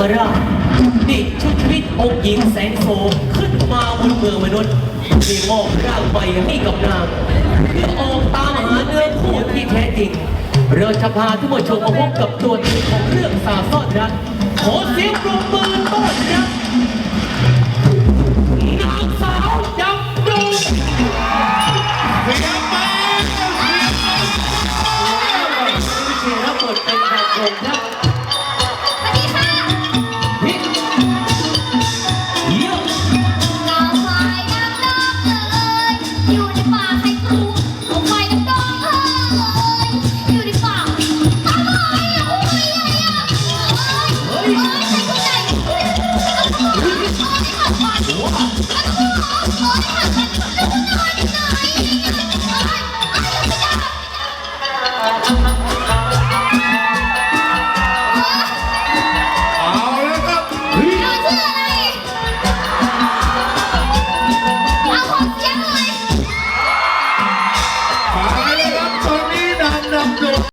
คราชดิชุดวิทย์องหญิงแสงโสขึ้นมาบนเมืองมนุษย์มีมอบร่างไปให้กับนางเพื่อออกตามหาเนื้อคู่ที่แท้จริง เราจะพาทุกผู้ชมมาพบกับตัวจริงของเรื่องสาซ่อนรักขอเสียงปรบมือต้อนรับาสาวดำรงเสียงปรบมือเสีงปรบมือรัเป็นนางรมครับ อยู่ในป่าใครรู้ลงไปกันองเอ้ยอยู่ในป่าทำไมยอะไรอะเอ้ยเอ้ยใครคนไหนเอ้ยเอ้ยหัากเอ้ยหักา